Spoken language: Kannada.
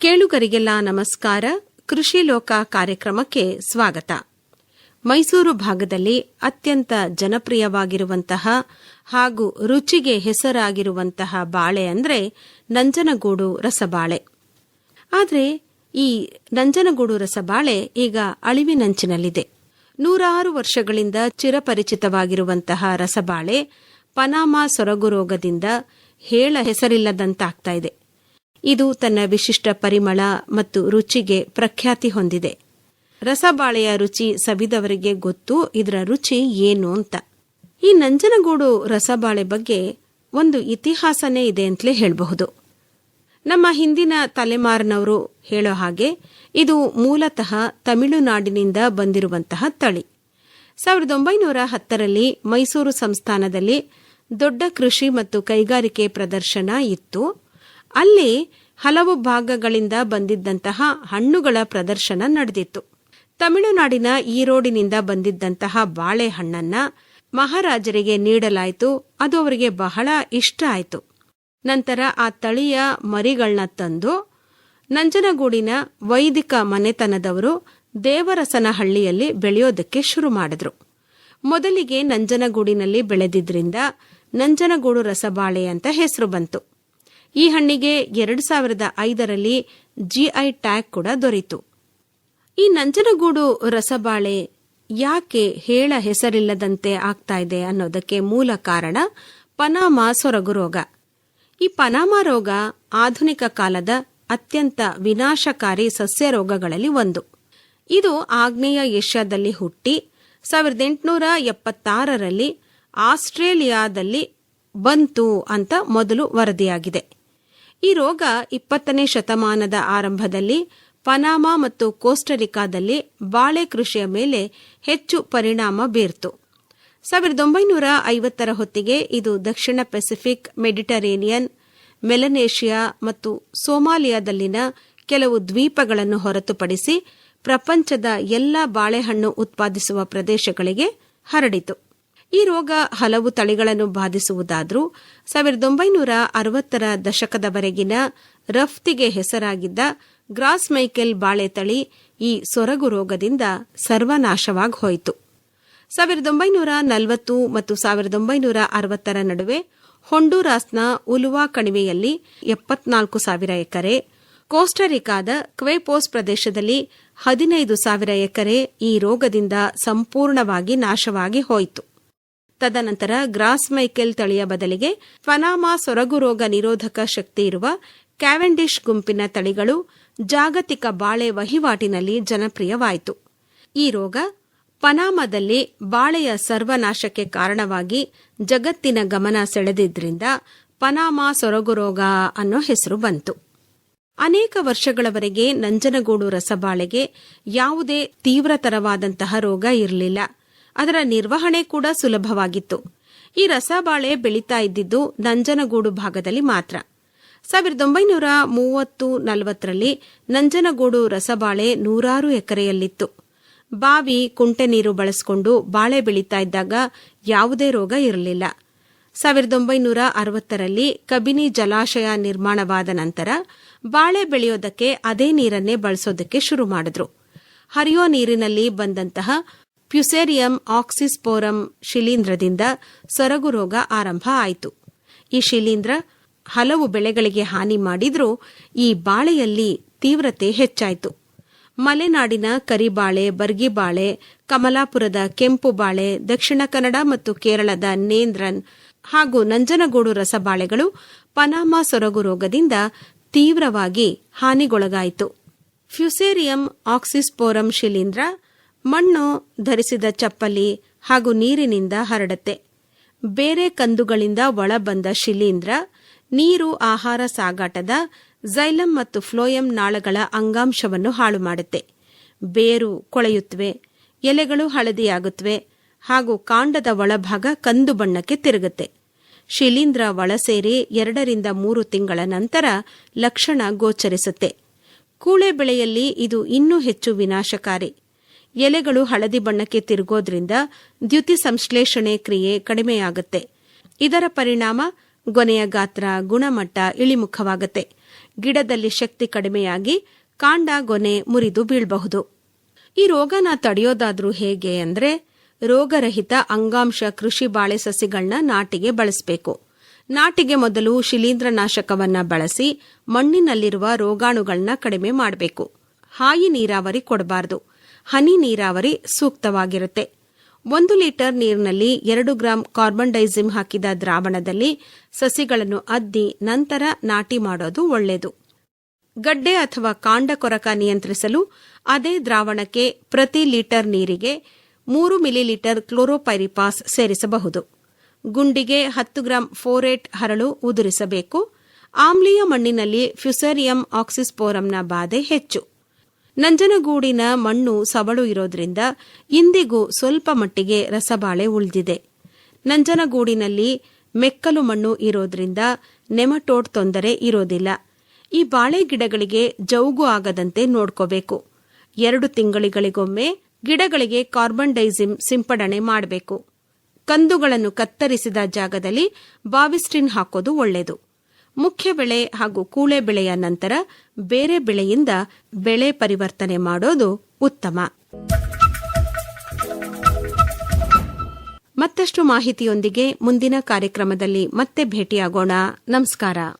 ಕೇಳುಗರಿಗೆಲ್ಲ ನಮಸ್ಕಾರ. ಕೃಷಿ ಲೋಕ ಕಾರ್ಯಕ್ರಮಕ್ಕೆ ಸ್ವಾಗತ. ಮೈಸೂರು ಭಾಗದಲ್ಲಿ ಅತ್ಯಂತ ಜನಪ್ರಿಯವಾಗಿರುವಂತಹ ಹಾಗೂ ರುಚಿಗೆ ಹೆಸರಾಗಿರುವಂತಹ ಬಾಳೆ ಅಂದರೆ ನಂಜನಗೂಡು ರಸಬಾಳೆ. ಆದರೆ ಈ ನಂಜನಗೂಡು ರಸಬಾಳೆ ಈಗ ಅಳಿವಿನಂಚಿನಲ್ಲಿದೆ. ನೂರಾರು ವರ್ಷಗಳಿಂದ ಚಿರಪರಿಚಿತವಾಗಿರುವಂತಹ ರಸಬಾಳೆ ಪನಾಮ ಸೊರಗು ರೋಗದಿಂದ ಹೇಳ ಹೆಸರಿಲ್ಲದಂತಾಗ್ತಾ ಇದೆ. ಇದು ತನ್ನ ವಿಶಿಷ್ಟ ಪರಿಮಳ ಮತ್ತು ರುಚಿಗೆ ಪ್ರಖ್ಯಾತಿ ಹೊಂದಿದೆ. ರಸಬಾಳೆಯ ರುಚಿ ಸವಿದವರಿಗೆ ಗೊತ್ತು, ಇದರ ರುಚಿ ಏನು ಅಂತ. ಈ ನಂಜನಗೂಡು ರಸಬಾಳೆ ಬಗ್ಗೆ ಒಂದು ಇತಿಹಾಸನೇ ಇದೆ ಅಂತಲೇ ಹೇಳಬಹುದು. ನಮ್ಮ ಹಿಂದಿನ ತಲೆಮಾರಿನವರು ಹೇಳೋ ಹಾಗೆ, ಇದು ಮೂಲತಃ ತಮಿಳುನಾಡಿನಿಂದ ಬಂದಿರುವಂತಹ ತಳಿ. ಸಾವಿರದ ಒಂಬೈನೂರ ಹತ್ತರಲ್ಲಿ ಮೈಸೂರು ಸಂಸ್ಥಾನದಲ್ಲಿ ದೊಡ್ಡ ಕೃಷಿ ಮತ್ತು ಕೈಗಾರಿಕೆ ಪ್ರದರ್ಶನ ಇತ್ತು. ಅಲ್ಲಿ ಹಲವು ಭಾಗಗಳಿಂದ ಬಂದಿದ್ದಂತಹ ಹಣ್ಣುಗಳ ಪ್ರದರ್ಶನ ನಡೆದಿತ್ತು. ತಮಿಳುನಾಡಿನ ಈರೋಡಿನಿಂದ ಬಂದಿದ್ದಂತಹ ಬಾಳೆಹಣ್ಣನ್ನ ಮಹಾರಾಜರಿಗೆ ನೀಡಲಾಯಿತು. ಅದು ಅವರಿಗೆ ಬಹಳ ಇಷ್ಟ ಆಯಿತು. ನಂತರ ಆ ತಳಿಯ ಮರಿಗಳನ್ನ ತಂದು ನಂಜನಗೂಡಿನ ವೈದಿಕ ಮನೆತನದವರು ದೇವರಸನಹಳ್ಳಿಯಲ್ಲಿ ಬೆಳೆಯೋದಕ್ಕೆ ಶುರು ಮಾಡಿದ್ರು. ಮೊದಲಿಗೆ ನಂಜನಗೂಡಿನಲ್ಲಿ ಬೆಳೆದಿದ್ರಿಂದ ನಂಜನಗೂಡು ರಸಬಾಳೆ ಅಂತ ಹೆಸರು ಬಂತು. ಈ ಹಣ್ಣಿಗೆ ಎರಡು ಸಾವಿರದ ಐದರಲ್ಲಿ ಜಿಐ ಟ್ಯಾಗ್ ಕೂಡ ದೊರೆಯಿತು ಈ ನಂಜನಗೂಡು ರಸಬಾಳೆ ಯಾಕೆ ಹೇಳ ಹೆಸರಿಲ್ಲದಂತೆ ಆಗ್ತಾ ಇದೆ ಅನ್ನೋದಕ್ಕೆ ಮೂಲ ಕಾರಣ ಪನಾಮಾ ಸೊರಗು ರೋಗ. ಈ ಪನಾಮಾ ರೋಗ ಆಧುನಿಕ ಕಾಲದ ಅತ್ಯಂತ ವಿನಾಶಕಾರಿ ಸಸ್ಯ ರೋಗಗಳಲ್ಲಿ ಒಂದು. ಇದು ಆಗ್ನೇಯ ಏಷ್ಯಾದಲ್ಲಿ ಹುಟ್ಟಿ ಸಾವಿರದ ಎಂಟುನೂರ ಎಪ್ಪತ್ತಾರರಲ್ಲಿ ಆಸ್ಟ್ರೇಲಿಯಾದಲ್ಲಿ ಬಂತು ಅಂತ ಮೊದಲು ವರದಿಯಾಗಿದೆ. ಈ ರೋಗ ಇಪ್ಪತ್ತನೇ ಶತಮಾನದ ಆರಂಭದಲ್ಲಿ ಪನಾಮಾ ಮತ್ತು ಕೋಸ್ಟರಿಕಾದಲ್ಲಿ ಬಾಳೆ ಕೃಷಿಯ ಮೇಲೆ ಹೆಚ್ಚು ಪರಿಣಾಮ ಬೀರ್ತು. ಸಾವಿರದ ಒಂಬೈನೂರ ಐವತ್ತರ ಹೊತ್ತಿಗೆ ಇದು ದಕ್ಷಿಣ ಪೆಸಿಫಿಕ್ ಮೆಡಿಟರೇನಿಯನ್, ಮೆಲನೇಷಿಯಾ ಮತ್ತು ಸೋಮಾಲಿಯಾದಲ್ಲಿನ ಕೆಲವು ದ್ವೀಪಗಳನ್ನು ಹೊರತುಪಡಿಸಿ ಪ್ರಪಂಚದ ಎಲ್ಲ ಬಾಳೆಹಣ್ಣು ಉತ್ಪಾದಿಸುವ ಪ್ರದೇಶಗಳಿಗೆ ಹರಡಿತು. ಈ ರೋಗ ಹಲವು ತಳಿಗಳನ್ನು ಬಾಧಿಸುವುದಾದರೂ ಸಾವಿರದ ಒಂಬೈನೂರ ಅರವತ್ತರ ದಶಕದವರೆಗಿನ ರಫ್ತಿಗೆ ಹೆಸರಾಗಿದ್ದ ಗ್ರಾಸ್ ಮೈಕೆಲ್ ಬಾಳೆ ತಳಿ ಈ ಸೊರಗು ರೋಗದಿಂದ ಸರ್ವನಾಶವಾಗಿ ಹೋಯಿತು. ಸಾವಿರದ ಒಂಬೈನೂರ ನಲವತ್ತು ಮತ್ತು ಸಾವಿರದ ಒಂಬೈನೂರ ಅರವತ್ತರ ನಡುವೆ ಹೊಂಡೂರಾಸ್ನ ಉಲುವಾ ಕಣಿವೆಯಲ್ಲಿ ಎಪ್ಪತ್ನಾಲ್ಕು ಸಾವಿರ ಎಕರೆ, ಕೋಸ್ಟರಿಕಾದ ಕ್ವೆಪೋಸ್ ಪ್ರದೇಶದಲ್ಲಿ ಹದಿನೈದು ಸಾವಿರ ಎಕರೆ ಈ ರೋಗದಿಂದ ಸಂಪೂರ್ಣವಾಗಿ ನಾಶವಾಗಿ ಹೋಯಿತು. ತದನಂತರ ಗ್ರಾಸ್ ಮೈಕೆಲ್ ತಳಿಯ ಬದಲಿಗೆ ಪನಾಮಾ ಸೊರಗು ರೋಗ ನಿರೋಧಕ ಶಕ್ತಿ ಇರುವ ಕ್ಯಾವೆಂಡಿಶ್ ಗುಂಪಿನ ತಳಿಗಳು ಜಾಗತಿಕ ಬಾಳೆ ವಹಿವಾಟಿನಲ್ಲಿ ಜನಪ್ರಿಯವಾಯಿತು. ಈ ರೋಗ ಪನಾಮದಲ್ಲಿ ಬಾಳೆಯ ಸರ್ವನಾಶಕ್ಕೆ ಕಾರಣವಾಗಿ ಜಗತ್ತಿನ ಗಮನ ಸೆಳೆದಿದ್ದರಿಂದ ಪನಾಮಾ ಸೊರಗು ರೋಗ ಅನ್ನೋ ಹೆಸರು ಬಂತು. ಅನೇಕ ವರ್ಷಗಳವರೆಗೆ ನಂಜನಗೂಡು ರಸಬಾಳೆಗೆ ಯಾವುದೇ ತೀವ್ರತರವಾದಂತಹ ರೋಗ ಇರಲಿಲ್ಲ. ಅದರ ನಿರ್ವಹಣೆ ಕೂಡ ಸುಲಭವಾಗಿತ್ತು. ಈ ರಸಬಾಳೆ ಬೆಳೀತಾ ಇದ್ದಿದ್ದು ನಂಜನಗೂಡು ಭಾಗದಲ್ಲಿ ಮಾತ್ರ. ಸಾವಿರದ ಒಂಬೈನೂರ ಮೂವತ್ತು ನಲವತ್ತರಲ್ಲಿ ನಂಜನಗೂಡು ರಸಬಾಳೆ ನೂರಾರು ಎಕರೆಯಲ್ಲಿತ್ತು. ಬಾವಿ, ಕುಂಟೆ ನೀರು ಬಳಸಿಕೊಂಡು ಬಾಳೆ ಬೆಳೀತಾ ಇದ್ದಾಗ ಯಾವುದೇ ರೋಗ ಇರಲಿಲ್ಲ. ಸಾವಿರದ ಒಂಬೈನೂರ ಅರವತ್ತರಲ್ಲಿ ಕಬಿನಿ ಜಲಾಶಯ ನಿರ್ಮಾಣವಾದ ನಂತರ ಬಾಳೆ ಬೆಳೆಯೋದಕ್ಕೆ ಅದೇ ನೀರನ್ನೇ ಬಳಸೋದಕ್ಕೆ ಶುರು ಮಾಡಿದ್ರು. ಹರಿಯೋ ನೀರಿನಲ್ಲಿ ಬಂದಂತಹ ಪ್ಯುಸೇರಿಯಂ ಆಕ್ಸಿಸ್ಪೋರಂ ಶಿಲೀಂಧ್ರದಿಂದ ಸೊರಗು ರೋಗ ಆರಂಭ ಆಯಿತು. ಈ ಶಿಲೀಂಧ್ರ ಹಲವು ಬೆಳೆಗಳಿಗೆ ಹಾನಿ ಮಾಡಿದ್ರೂ ಈ ಬಾಳೆಯಲ್ಲಿ ತೀವ್ರತೆ ಹೆಚ್ಚಾಯಿತು. ಮಲೆನಾಡಿನ ಕರಿಬಾಳೆ, ಬರ್ಗಿಬಾಳೆ, ಕಮಲಾಪುರದ ಕೆಂಪು ಬಾಳೆ ದಕ್ಷಿಣ ಕನ್ನಡ ಮತ್ತು ಕೇರಳದ ನೇಂದ್ರನ್ ಹಾಗೂ ನಂಜನಗೂಡು ರಸಬಾಳೆಗಳು ಪನಾಮಾ ಸೊರಗು ರೋಗದಿಂದ ತೀವ್ರವಾಗಿ ಹಾನಿಗೊಳಗಾಯಿತು. ಫ್ಯುಸೇರಿಯಂ ಆಕ್ಸಿಸ್ಪೋರಂ ಶಿಲೀಂಧ್ರ ಮಣ್ಣು ಧರಿಸಿದ ಚಪ್ಪಲಿ ಹಾಗೂ ನೀರಿನಿಂದ ಹರಡತ್ತೆ. ಬೇರೆ ಕಂದುಗಳಿಂದ ಒಳಬಂದ ಶಿಲೀಂಧ್ರ, ನೀರು ಆಹಾರ ಸಾಗಾಟದ ಝೈಲಂ ಮತ್ತು ಫ್ಲೋಯಂ ನಾಳಗಳ ಅಂಗಾಂಶವನ್ನು ಹಾಳು ಮಾಡುತ್ತೆ. ಬೇರು ಕೊಳೆಯುತ್ತವೆ ಎಲೆಗಳು ಹಳದಿಯಾಗುತ್ತವೆ ಹಾಗೂ ಕಾಂಡದ ಒಳಭಾಗ ಕಂದು ಬಣ್ಣಕ್ಕೆ ತಿರುಗುತ್ತೆ. ಶಿಲೀಂಧ್ರ ಒಳಸೇರಿ ಎರಡರಿಂದ ಮೂರು ತಿಂಗಳ ನಂತರ ಲಕ್ಷಣ ಗೋಚರಿಸುತ್ತೆ. ಕೂಳೆ ಬೆಳೆಯಲ್ಲಿ ಇದು ಇನ್ನೂ ಹೆಚ್ಚು ವಿನಾಶಕಾರಿ. ಎಲೆಗಳು ಹಳದಿ ಬಣ್ಣಕ್ಕೆ ತಿರುಗೋದ್ರಿಂದ ದ್ಯುತಿ ಸಂಶ್ಲೇಷಣೆ ಕ್ರಿಯೆ ಕಡಿಮೆಯಾಗುತ್ತೆ. ಇದರ ಪರಿಣಾಮ ಗೊನೆಯ ಗಾತ್ರ, ಗುಣಮಟ್ಟ, ಇಳಿಮುಖವಾಗುತ್ತೆ. ಗಿಡದಲ್ಲಿ ಶಕ್ತಿ ಕಡಿಮೆಯಾಗಿ ಕಾಂಡ, ಗೊನೆ ಮುರಿದು ಬೀಳಬಹುದು. ಈ ರೋಗನ ತಡೆಯೋದಾದ್ರೂ ಹೇಗೆ ಅಂದ್ರೆ ರೋಗರಹಿತ ಅಂಗಾಂಶ ಕೃಷಿ ಬಾಳೆ ಸಸಿಗಳನ್ನ ನಾಟಿಗೆ ಬಳಸಬೇಕು. ನಾಟಿಗೆ ಮೊದಲು ಶಿಲೀಂಧ್ರನಾಶಕವನ್ನ ಬಳಸಿ ಮಣ್ಣಿನಲ್ಲಿರುವ ರೋಗಾಣುಗಳನ್ನ ಕಡಿಮೆ ಮಾಡಬೇಕು. ಹಾಯಿ ನೀರಾವರಿ ಕೊಡಬಾರದು. ಹನಿ ನೀರಾವರಿ ಸೂಕ್ತವಾಗಿರುತ್ತೆ. ಒಂದು ಲೀಟರ್ ನೀರಿನಲ್ಲಿ ಎರಡು ಗ್ರಾಂ ಕಾರ್ಬನ್ ಡೈಸಿಮ್ ಹಾಕಿದ ದ್ರಾವಣದಲ್ಲಿ ಸಸಿಗಳನ್ನು ಅದ್ದಿ ನಂತರ ನಾಟಿ ಮಾಡೋದು ಒಳ್ಳೆಯದು. ಗಡ್ಡೆ ಅಥವಾ ಕಾಂಡ ಕೊರಕ ನಿಯಂತ್ರಿಸಲು ಅದೇ ದ್ರಾವಣಕ್ಕೆ ಪ್ರತಿ ಲೀಟರ್ ನೀರಿಗೆ ಮೂರು ಮಿಲಿಲೀಟರ್ ಕ್ಲೋರೋಪೈರಿಪಾಸ್ ಸೇರಿಸಬಹುದು. ಗುಂಡಿಗೆ ಹತ್ತು ಗ್ರಾಂ ಫೋರೇಟ್ ಹರಳು ಉದುರಿಸಬೇಕು. ಆಮ್ಲೀಯ ಮಣ್ಣಿನಲ್ಲಿ ಫ್ಯುಸೇರಿಯಂ ಆಕ್ಸಿಸ್ಪೋರಂನ ಬಾಧೆ ಹೆಚ್ಚು. ನಂಜನಗೂಡಿನ ಮಣ್ಣು ಸವಳು ಇರೋದ್ರಿಂದ ಇಂದಿಗೂ ಸ್ವಲ್ಪ ಮಟ್ಟಿಗೆ ರಸಬಾಳೆ ಉಳಿದಿದೆ. ನಂಜನಗೂಡಿನಲ್ಲಿ ಮೆಕ್ಕಲು ಮಣ್ಣು ಇರೋದ್ರಿಂದ ನೆಮಟೋಡ್ ತೊಂದರೆ ಇರೋದಿಲ್ಲ. ಈ ಬಾಳೆ ಗಿಡಗಳಿಗೆ ಜೌಗು ಆಗದಂತೆ ನೋಡ್ಕೋಬೇಕು. ಎರಡು ತಿಂಗಳಿಗಳಿಗೊಮ್ಮೆ ಗಿಡಗಳಿಗೆ ಕಾರ್ಬನ್ ಡೈಸಿಮ್ ಸಿಂಪಡಣೆ ಮಾಡಬೇಕು. ಕಂದುಗಳನ್ನು ಕತ್ತರಿಸಿದ ಜಾಗದಲ್ಲಿ ಬಾವಿಸ್ಟಿನ್ ಹಾಕೋದು ಒಳ್ಳೆಯದು ಮುಖ್ಯ ಬೆಳೆ ಹಾಗೂ ಕೂಳೆ ಬೆಳೆಯ ನಂತರ ಬೇರೆ ಬೆಳೆಯಿಂದ ಬೆಳೆ ಪರಿವರ್ತನೆ ಮಾಡೋದು ಉತ್ತಮ. ಮತ್ತಷ್ಟು ಮಾಹಿತಿಯೊಂದಿಗೆ ಮುಂದಿನ ಕಾರ್ಯಕ್ರಮದಲ್ಲಿ ಮತ್ತೆ ಭೇಟಿಯಾಗೋಣ. ನಮಸ್ಕಾರ.